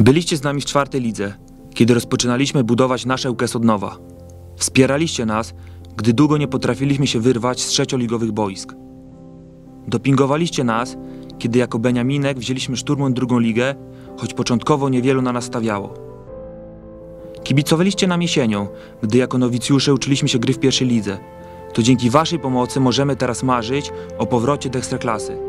Byliście z nami w czwartej lidze, kiedy rozpoczynaliśmy budować nasze UKS od nowa. Wspieraliście nas, gdy długo nie potrafiliśmy się wyrwać z trzecioligowych boisk. Dopingowaliście nas, kiedy jako Beniaminek wzięliśmy szturmem drugą ligę, choć początkowo niewielu na nas stawiało. Kibicowaliście nam jesienią, gdy jako nowicjusze uczyliśmy się gry w pierwszej lidze. To dzięki waszej pomocy możemy teraz marzyć o powrocie do ekstraklasy.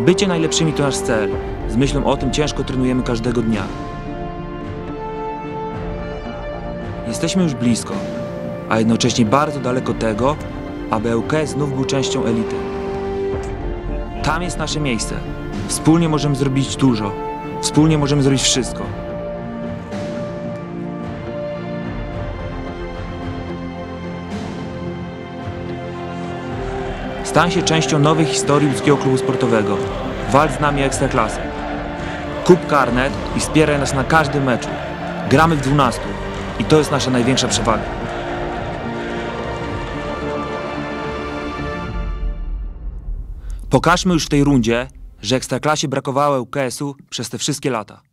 Bycie najlepszymi to nasz cel. Z myślą o tym ciężko trenujemy każdego dnia. Jesteśmy już blisko, a jednocześnie bardzo daleko tego, aby ŁKS znów był częścią elity. Tam jest nasze miejsce. Wspólnie możemy zrobić dużo. Wspólnie możemy zrobić wszystko. Stań się częścią nowej historii łódzkiego klubu sportowego. Walcz z nami o ekstraklasę. Kup karnet i wspieraj nas na każdym meczu. Gramy w 12 i to jest nasza największa przewaga. Pokażmy już w tej rundzie, że ekstraklasie brakowało UKS-u przez te wszystkie lata.